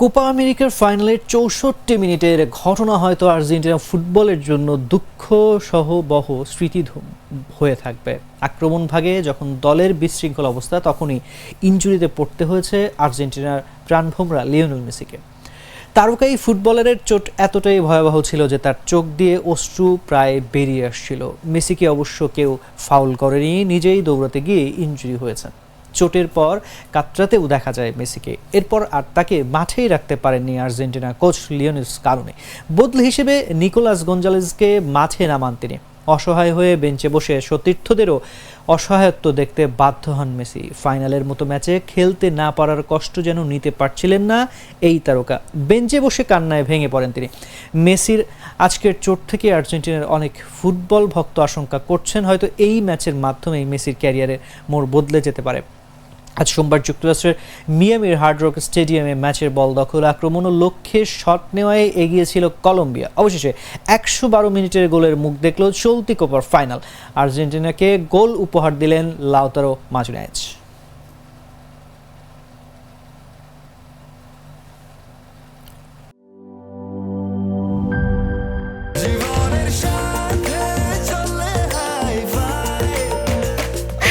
Copa আমেরিকার ফাইনালের চৌষট্টি মিনিটের ঘটনা হয়তো আর্জেন্টিনা ফুটবলের জন্য দুঃখ সহ বহ স্মৃতিধূম হয়ে থাকবে। আক্রমণ ভাগে যখন দলের বিশৃঙ্খল অবস্থা, তখনই ইনজুরিতে পড়তে হয়েছে আর্জেন্টিনার প্রাণভোমরা লিওনেল মেসিকে। তারকাই ফুটবলারের চোট এতটাই ভয়াবহ ছিল যে তার চোখ দিয়ে অশ্রু প্রায় বেরিয়ে আসছিল। মেসিকে অবশ্য কেউ ফাউল করেনি, নিজেই দৌড়াতে গিয়ে ইনজুরি হয়েছে। চোটের পর কাতরাতেও দেখা যায় মেসিকে। এরপর আর তাকে মাঠেই রাখতে পারেননি আর্জেন্টিনা কোচ লিওনেস কারণে বদলি হিসেবে নিকোলাস গঞ্জালেজকে মাঠে নামান তিনি। অসহায় হয়ে বেঞ্চে বসে সতীর্থদেরও অসহায়ত্ব দেখতে বাধ্য হন মেসি। ফাইনালের মতো ম্যাচে খেলতে না পারার কষ্ট যেন নিতে পারছিলেন না এই তারকা। বেঞ্চে বসে কান্নায় ভেঙে পড়েন তিনি। মেসির আজকের চোট থেকে আর্জেন্টিনার অনেক ফুটবল ভক্ত আশঙ্কা করছেন, হয়তো এই ম্যাচের মাধ্যমেই মেসির ক্যারিয়ারে মোড় বদলে যেতে পারে। আজ সোমবার যুক্তরাষ্ট্রের মিয়ামির হার্ড রক স্টেডিয়ামে ম্যাচের বল দখল আক্রমণ ও লক্ষ্যে শট নেওয়ায় এগিয়েছিল কলম্বিয়া। অবশেষে একশো বারো মিনিটের গোলের মুখ দেখল চলতি কোপার ফাইনাল। আর্জেন্টিনাকে গোল উপহার দিলেন লাউতারো মার্টিনেজ